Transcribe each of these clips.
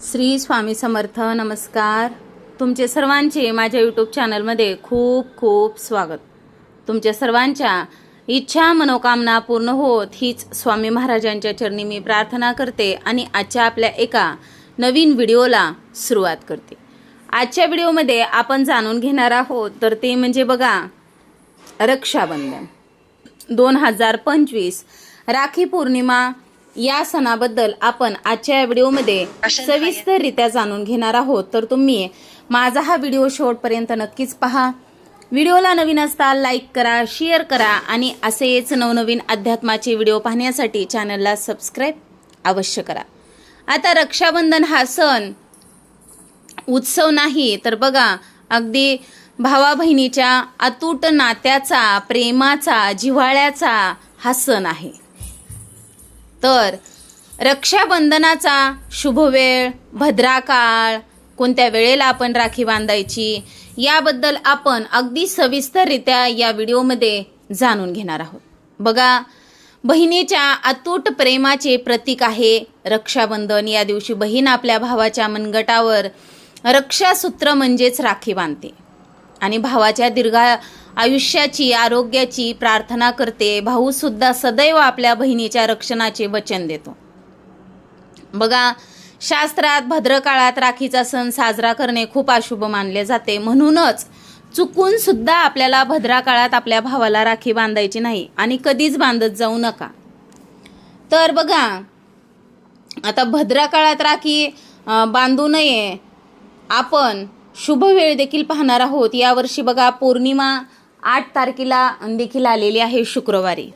श्री स्वामी समर्थ नमस्कार. तुमचे सर्वांचे माझ्या यूट्यूब चॅनलमध्ये खूप खूप स्वागत. तुमच्या सर्वांच्या इच्छा मनोकामना पूर्ण होत हीच स्वामी महाराजांच्या चरणी मी प्रार्थना करते आणि आजच्या आपल्या एका नवीन व्हिडिओला सुरुवात करते. आजच्या व्हिडिओमध्ये आपण जाणून घेणार आहोत तर ते म्हणजे बघा रक्षाबंधन. दोन हजार पंचवीस राखी पौर्णिमा या सणाबद्दल आपण आजच्या या व्हिडिओमध्ये सविस्तररित्या जाणून घेणार आहोत. तर तुम्ही माझा हा व्हिडिओ शेवटपर्यंत नक्कीच पहा. व्हिडिओला नवीन असताल लाईक करा शेअर करा आणि असेच नवनवीन अध्यात्माचे व्हिडिओ पाहण्यासाठी चॅनलला सबस्क्राईब अवश्य करा. आता रक्षाबंधन हा सण उत्सव नाही तर बघा अगदी भावा बहिणीच्या अतूट नात्याचा प्रेमाचा जिव्हाळ्याचा हा सण आहे. तर रक्षाबंधनाचा शुभवेळ भद्राकाळ कोणत्या वेळेला आपण राखी बांधायची याबद्दल आपण अगदी सविस्तररित्या या व्हिडिओमध्ये जाणून घेणार आहोत. बघा बहिणीच्या अतूट प्रेमाचे प्रतीक आहे रक्षाबंधन. या दिवशी बहीण आपल्या भावाच्या मनगटावर रक्षासूत्र म्हणजेच राखी बांधते. आणि भावाच्या दीर्घा आयुष्याची आरोग्याची प्रार्थना करते. भाऊ सुद्धा सदैव आपल्या बहिणीच्या रक्षणाचे वचन देतो. बघा शास्त्रात भद्रकाळात राखीचा सण साजरा करणे खूप अशुभ मानले जाते. म्हणूनच चुकून सुद्धा आपल्याला भद्रा काळात आपल्या भावाला राखी बांधायची नाही आणि कधीच बांधत जाऊ नका. तर बघा आता भद्रा काळात राखी बांधू नये. आपण शुभ वेळ देखील पाहणार आहोत. यावर्षी बघा पौर्णिमा आठ तारखेला देखील आलेली आहे शुक्रवारी.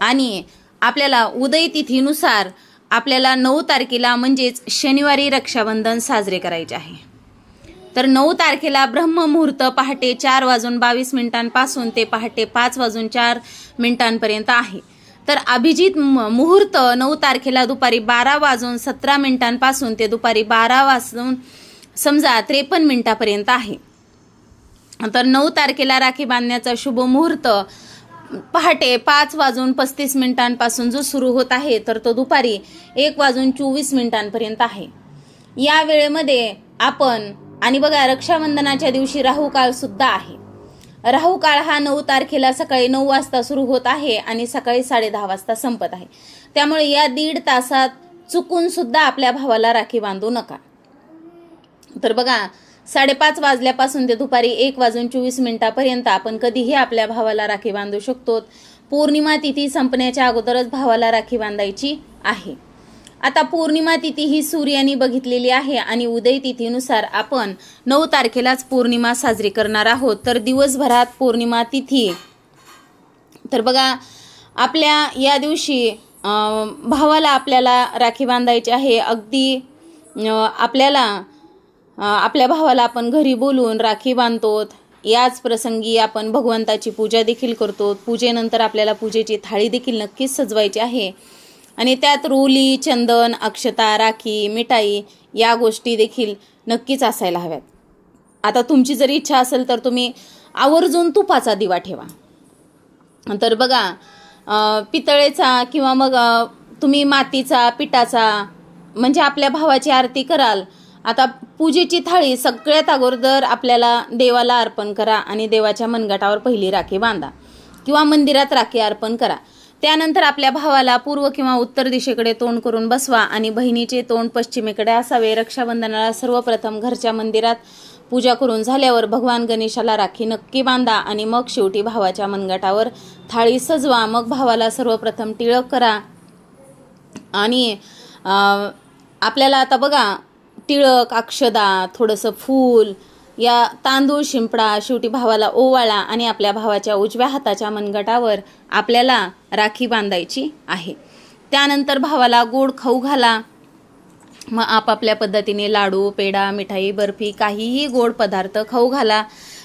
आणि आपल्याला उदय तिथीनुसार आपल्याला नऊ तारखेला म्हणजेच शनिवारी रक्षाबंधन साजरे करायचे आहे. तर नऊ तारखेला ब्रह्ममुहूर्त पहाटे चार वाजून बावीस मिनिटांपासून ते पहाटे पाच वाजून चार मिनिटांपर्यंत आहे. तर अभिजित म- मुहूर्त नऊ तारखेला दुपारी बारा वाजून सतरा मिनिटांपासून ते दुपारी बारा वाजून समजा त्रेपन्न मिनिटापर्यंत आहे. तर नऊ तारखेला राखी बांधण्याचा शुभ मुहूर्त. पहाटे पाच वाजून पस्तीस मिनिटांपासून जो सुरू होत आहे तर तो दुपारी एक वाजून चोवीस मिनिटांपर्यंत आहे. या वेळेमध्ये आपण आणि बघा रक्षाबंधनाच्या दिवशी राहू काळ सुद्धा आहे. राहू काळ हा नऊ तारखेला सकाळी नऊ वाजता सुरू होत आहे आणि सकाळी साडे दहा वाजता संपत आहे. त्यामुळे या दीड तासात चुकून सुद्धा आपल्या भावाला राखी बांधू नका. तर बघा साडेपाच वाजल्यापासून ते दुपारी एक वाजून चोवीस मिनिटापर्यंत आपण कधीही आपल्या भावाला राखी बांधू शकतो. पौर्णिमा तिथी संपण्याच्या अगोदरच भावाला राखी बांधायची आहे. आता पौर्णिमा तिथी ही सूर्याने बघितलेली आहे आणि उदय तिथीनुसार आपण नऊ तारखेलाच पौर्णिमा साजरी करणार आहोत. तर दिवसभरात पौर्णिमा तिथी. तर बघा आपल्या या दिवशी भावाला आपल्याला राखी बांधायची आहे. अगदी आपल्याला आपल्या भावाला आपण घरी बोलून राखी बांधतो याच प्रसंगी आपण भगवंताची पूजा देखील करतो पूजेनंतर आपल्याला पूजेची थाळी देखील नक्कीच सजवायची आहे. आणि त्यात रोली चंदन अक्षता राखी मिठाई या गोष्टी देखील नक्कीच असायला हव्यात. आता तुमची जर इच्छा असेल तर तुम्ही आवर्जून तुपाचा दिवा ठेवा. तर बघा पितळेचा किंवा मग तुम्ही मातीचा पिठाचा म्हणजे आपल्या भावाची आरती कराल आता पूजेची थाळी सगळ्यात अगोदर आपल्याला देवाला अर्पण करा आणि देवाच्या मनगटावर पहिली राखी बांधा किंवा मंदिरात राखी अर्पण करा. त्यानंतर आपल्या भावाला पूर्व किंवा उत्तर दिशेकडे तोंड करून बसवा आणि बहिणीचे तोंड पश्चिमेकडे असावे. रक्षाबंधनाला सर्वप्रथम घरच्या मंदिरात पूजा करून झाल्यावर भगवान गणेशाला राखी नक्की बांधा आणि मग शेवटी भावाच्या मनगटावर थाळी सजवा. मग भावाला सर्वप्रथम टिळक करा. आणि आपल्याला आता बघा टिळक अक्षदा थोडंसं फूल या तांदूळ शिंपडा शेवटी भावाला ओवाळा आणि आपल्या भावाच्या उजव्या हाताच्या मनगटावर आपल्याला राखी बांधायची आहे. त्यानंतर भावाला गोड खाऊ घाला. मग आपापल्या पद्धतीने लाडू पेढा मिठाई बर्फी काहीही गोड पदार्थ खाऊ घाला.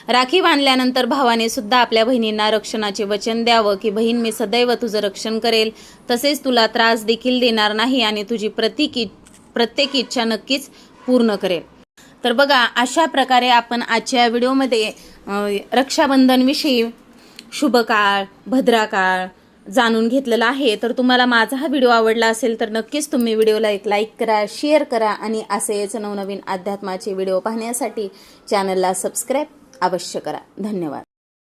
राखी बांधल्यानंतर भावाने सुद्धा आपल्या बहिणींना रक्षणाचे वचन द्यावं की बहीण मी सदैव तुझं रक्षण करेल. तसेच तुला त्रास देखील देणार नाही आणि तुझी प्रत्येक प्रत्येक इच्छा नक्कीच पूर्ण करेल. तर बघा अशा प्रकारे आपण आजच्या व्हिडिओमध्ये रक्षाबंधनविषयी शुभकाळ भद्राकाळ जाणून घेतलेलं आहे. तर तुम्हाला माझा हा व्हिडिओ आवडला असेल तर नक्कीच तुम्ही व्हिडिओला एक लाईक करा शेअर करा आणि असेच नवनवीन अध्यात्माचे व्हिडिओ पाहण्यासाठी चॅनलला सबस्क्राईब अवश्य करा. धन्यवाद.